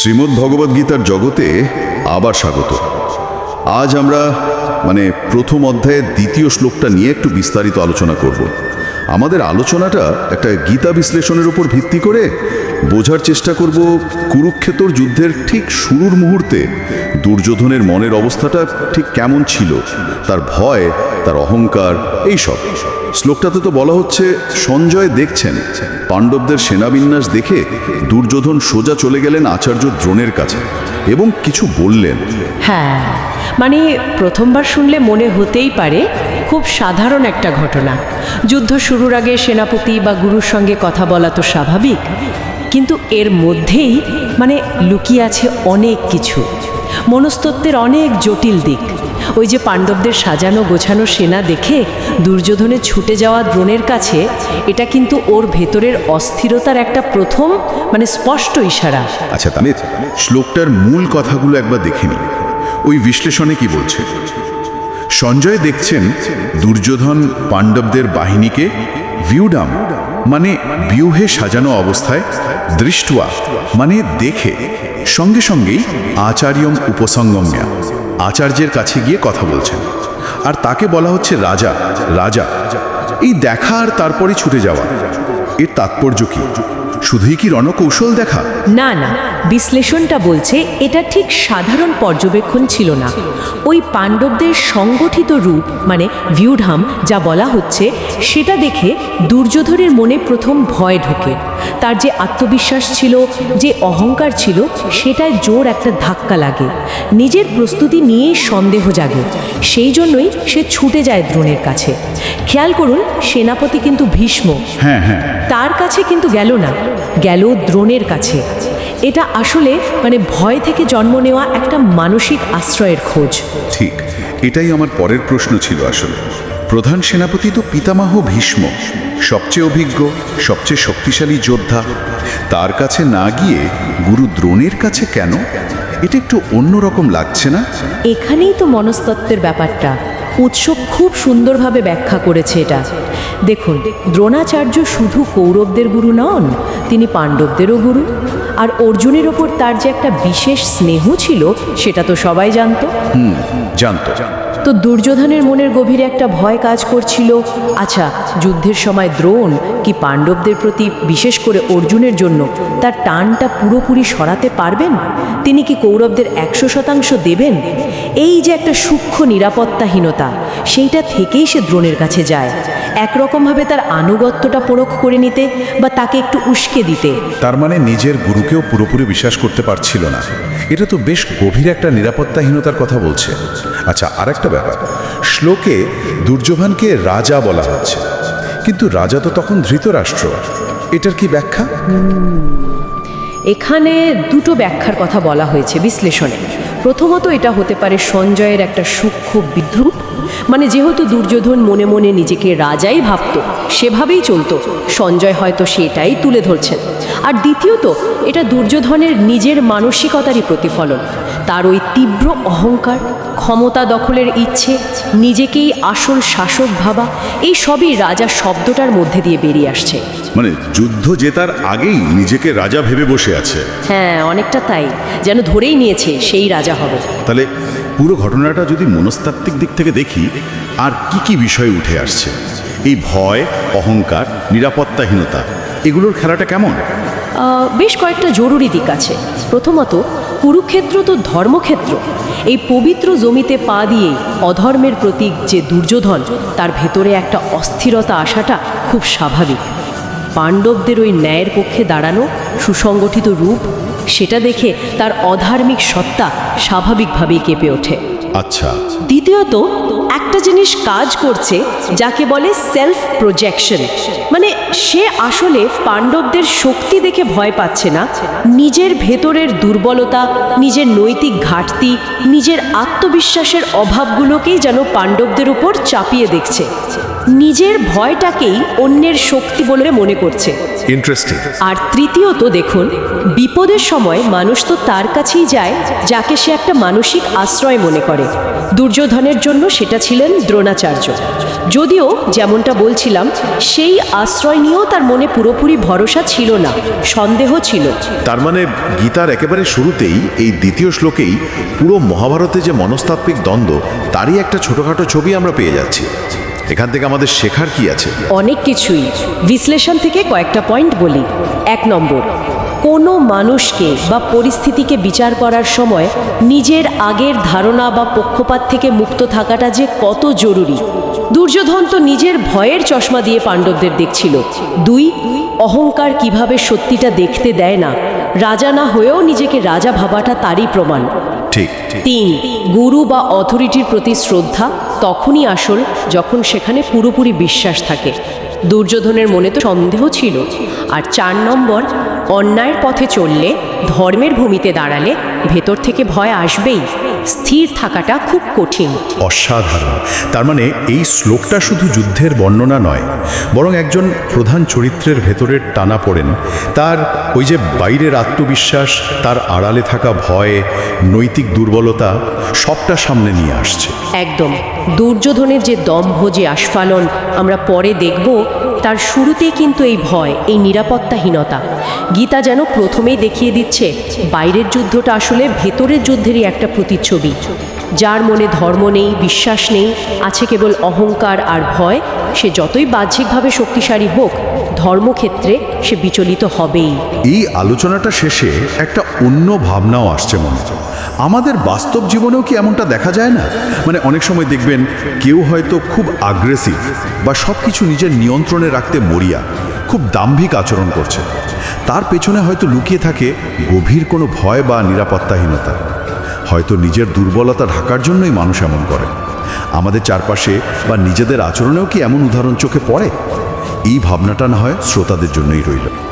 শ্রীমদ্ ভগবদ্গীতার জগতে আবার স্বাগত। আজ আমরা মানে প্রথম অধ্যায়ের দ্বিতীয় শ্লোকটা নিয়ে একটু বিস্তারিত আলোচনা করব। আমাদের আলোচনাটা একটা গীতা বিশ্লেষণের উপর ভিত্তি করে বোঝার চেষ্টা করব কুরুক্ষেত্র যুদ্ধের ঠিক শুরুর মুহূর্তে দুর্যোধনের মনের অবস্থাটা ঠিক কেমন ছিল, তার ভয়, তার অহংকার, এইসব। শ্লোকটাতে তো বলা হচ্ছে, সঞ্জয় দেখছেন। পাণ্ডবদের সেনাবিন্যাস দেখে দুর্যোধন সোজা চলে গেলেন আচার্য দ্রোণের কাছে এবং কিছু বললেন। হ্যাঁ মানে প্রথমবার শুনলে মনে হতেই পারে খুব সাধারণ একটা ঘটনা। যুদ্ধ শুরুর আগে সেনাপতি বা গুরুর সঙ্গে কথা বলা তো স্বাভাবিক, কিন্তু এর মধ্যেই মানে লুকিয়ে আছে অনেক কিছু। মনস্তত্ত্বের অনেক জটিল দিক। ওই যে পাণ্ডবদের সাজানো গোছানো সেনা দেখে দুর্যোধনে ছুটে যাওয়া দ্রোণের কাছে এটা কিন্তু ওর ভেতরের অস্থিরতার একটা প্রথম মানে স্পষ্ট ইশারা। আচ্ছা তাহলে শ্লোকটার মূল কথাগুলো একবার দেখে নিই। ওই বিশ্লেষণে কি বলছে? সঞ্জয় দেখছেন দুর্যোধন পাণ্ডবদের বাহিনীকে ভিউডাম মানে বিউহে সাজানো অবস্থায়, দৃষ্টুয়া মানে দেখে। সঙ্গে সঙ্গেই আচার্যম উপসঙ্গম্যা আচার্যের কাছে গিয়ে কথা বলছেন। আর তাকে বলা হচ্ছে রাজা রাজা। এই দেখা আর তারপরে ছুটে যাওয়া। এর তাৎপর্য কি? শুধুই কি রণকৌশল দেখা? না না বিশ্লেষণটা বলছে এটা ঠিক সাধারণ পর্যবেক্ষণ ছিল না। ওই পাণ্ডবদের সংগঠিত রূপ মানে ভিউঢাম যা বলা হচ্ছে সেটা দেখে দুর্যোধনের মনে প্রথম ভয় ঢোকে। তার যে আত্মবিশ্বাস ছিল যে অহংকার ছিল সেটায় জোর একটা ধাক্কা লাগে। নিজের প্রস্তুতি নিয়েই সন্দেহ জাগে। সেই জন্যই সে ছুটে যায় দ্রোণের কাছে। খেয়াল করুন সেনাপতি কিন্তু ভীষ্ম। হ্যাঁ হ্যাঁ। তার কাছে কিন্তু গেল না। গেল দ্রোণের কাছে। এটা আসলে মানে ভয় থেকে জন্ম নেওয়া একটা মানসিক আশ্রয়ের খোঁজ। ঠিক এটাই আমার পরের প্রশ্ন ছিল আসলে। প্রধান সেনাপতি তো পিতামহ ভীষ্ম সবচেয়ে অভিজ্ঞ সবচেয়ে শক্তিশালী যোদ্ধা। তার কাছে না গিয়ে গুরু দ্রোণের কাছে কেন? এটা একটু অন্যরকম লাগছে না? এখানেই তো মনস্তত্ত্বের ব্যাপারটা। উৎসব খুব সুন্দরভাবে ব্যাখ্যা করেছে এটা। দেখুন, দ্রোণাচার্য শুধু কৌরবদের গুরু নন, তিনি পাণ্ডবদেরও গুরু। আর অর্জুনের ওপর তার যে একটা বিশেষ স্নেহ ছিল, সেটা তো সবাই জানত। জানত জানতো। তো দুর্যোধনের মনের গভীরে একটা ভয় কাজ করছিল আচ্ছা যুদ্ধের সময় দ্রোণ কি পাণ্ডবদের প্রতি বিশেষ করে অর্জুনের জন্য তার টানটা পুরোপুরি সরাতে পারবেন? তিনি কি কৌরবদের একশো শতাংশ দেবেন? এই যে একটা সূক্ষ্ম নিরাপত্তাহীনতা, সেইটা থেকেই সে দ্রোণের কাছে যায়। একরকমভাবে তার আনুগত্যটা পরখ করে নিতে বা তাকে একটু উস্কে দিতে। তার মানে নিজের গুরুকেও পুরোপুরি বিশ্বাস করতে পারছিল না। এটা তো বেশ গভীর একটা নিরাপত্তাহীনতার কথা বলছে। আচ্ছা আর একটা ব্যাপার। শ্লোকে দুর্যোধনকে রাজা বলা হচ্ছে। কিন্তু রাজা তো তখন ধৃতরাষ্ট্র। এটার কি ব্যাখ্যা? এখানে দুটো ব্যাখ্যার কথা বলা হয়েছে বিশ্লেষণে প্রথমত এটা হতে পারে সঞ্জয়ের একটা সূক্ষ্ম বিদ্রুপ। মানে যেহেতু দুর্যোধন মনে মনে নিজেকে রাজাই ভাবত, সেভাবেই চলতো। সঞ্জয় হয়তো সেটাই তুলে ধরছেন। আর দ্বিতীয়ত, এটা দুর্যোধনের নিজের মানসিকতারই প্রতিফলন। তার ওই তীব্র অহংকার, ক্ষমতা দখলের ইচ্ছে, নিজেকেই আসল শাসক ভাবা, এই সবই রাজা শব্দটার মধ্যে দিয়ে বেরিয়ে আসছে। মানে যুদ্ধ জেতার আগেই নিজেকে রাজা ভেবে বসে আছে। হ্যাঁ অনেকটা তাই। যেন ধরেই নিয়েছে সেই রাজা হবে। তাহলে পুরো ঘটনাটা যদি মনস্তাত্ত্বিক দিক থেকে দেখি আর কি কি বিষয় উঠে আসছে? এই ভয় অহংকার নিরাপত্তাহীনতা এগুলোর খেলাটা কেমন? বেশ কয়েকটা জরুরি দিক আছে। প্রথমত কুরুক্ষেত্র তো ধর্মক্ষেত্র। এই পবিত্র জমিতে পা দিয়েই অধর্মের প্রতীক যে দুর্যোধন তার ভেতরে একটা অস্থিরতা আসাটা খুব স্বাভাবিক। পাণ্ডবদের ওই ন্যায়ের পক্ষে দাঁড়ানো সুসংগঠিত রূপ সেটা দেখে তার অধার্মিক সত্তা স্বাভাবিকভাবেই কেঁপে ওঠে। আচ্ছা। দ্বিতীয়ত একটা জিনিস কাজ করছে যাকে বলে সেলফ প্রজেকশন মানে সে আসলে পাণ্ডবদের শক্তি দেখে ভয় পাচ্ছে না। নিজের ভেতরের দুর্বলতা নিজের নৈতিক ঘাটতি নিজের আত্মবিশ্বাসের অভাবগুলোকেই যেন পাণ্ডবদের উপর চাপিয়ে দেখছে। নিজের ভয়টাকেই অন্যের শক্তি বলে মনে করছে। ইন্টারেস্টিং আর তৃতীয়ত দেখুন বিপদের সময় মানুষ তো তার কাছেই যায় যাকে সে একটা মানসিক আশ্রয় মনে করে। দুর্যোধনের জন্য সেটা ছিলেন দ্রোণাচার্য। যদিও যেমনটা বলছিলাম সেই আশ্রয় নিয়েও তার মনে পুরোপুরি ভরসা ছিল না সন্দেহ ছিল। তার মানে গীতার একেবারে শুরুতেই এই দ্বিতীয় শ্লোকেই পুরো মহাভারতে যে মনস্তাত্ত্বিক দ্বন্দ্ব তারই একটা ছোটখাটো ছবি আমরা পেয়ে যাচ্ছি। এখান থেকে আমাদের শেখার কি আছে? অনেক কিছুই। বিশ্লেষণ থেকে কয়েকটা পয়েন্ট বলি। এক নম্বর কোনো মানুষকে বা পরিস্থিতিকে বিচার করার সময় নিজের আগের ধারণা বা পক্ষপাত থেকে মুক্ত থাকাটা যে কত জরুরি। দুর্যোধন তো নিজের ভয়ের চশমা দিয়ে পাণ্ডবদের দেখছিল। দুই, অহংকার কীভাবে সত্যিটা দেখতে দেয় না। রাজা না হয়েও নিজেকে রাজা ভাবাটা তারই প্রমাণ। ঠিক তিন, গুরু বা অথরিটির প্রতি শ্রদ্ধা তখনই আসল যখন সেখানে পুরোপুরি বিশ্বাস থাকে। দুর্যোধনের মনে তো সন্দেহ ছিল। আর চার নম্বর, অন্যায়ের পথে চললে ধর্মের ভূমিতে দাঁড়ালে ভেতর থেকে ভয় আসবেই। স্থির থাকাটা খুব কঠিন। অসাধারণ। তার মানে এই শ্লোকটা শুধু যুদ্ধের বর্ণনা নয় বরং একজন প্রধান চরিত্রের ভেতরের টানা পড়েন। তার ওই যে বাইরের আত্মবিশ্বাস তার আড়ালে থাকা ভয় নৈতিক দুর্বলতা সবটা সামনে নিয়ে আসছে। একদম। দুর্যোধনের যে দম্ভ যে আস্ফালন আমরা পরে দেখব তার শুরুতেই কিন্তু এই ভয়, এই নিরাপত্তাহীনতা। গীতা যেন প্রথমেই দেখিয়ে দিচ্ছে, বাইরের যুদ্ধটা আসলে ভেতরের যুদ্ধেরই একটা প্রতিচ্ছবি। যার মনে ধর্ম নেই, বিশ্বাস নেই, আছে কেবল অহংকার আর ভয়, সে যতই বাহ্যিকভাবে শক্তিশালী হোক ধর্মক্ষেত্রে সে বিচলিত হবেই। এই আলোচনাটা শেষে একটা অন্য ভাবনাও আসছে মনে আমাদের বাস্তব জীবনেও কি এমনটা দেখা যায় না? মানে অনেক সময় দেখবেন কেউ হয়তো খুব আগ্রেসিভ বা সব কিছু নিজের নিয়ন্ত্রণে রাখতে মরিয়া, খুব দাম্ভিক আচরণ করছে। তার পেছনে হয়তো লুকিয়ে থাকে গভীর কোনো ভয় বা নিরাপত্তাহীনতা। হয়তো নিজের দুর্বলতা ঢাকার জন্যই মানুষ এমন করে। আমাদের চারপাশে বা নিজেদের আচরণেও কি এমন উদাহরণ চোখে পড়ে? এই ভাবনাটা না হয় শ্রোতাদের জন্যই রইল।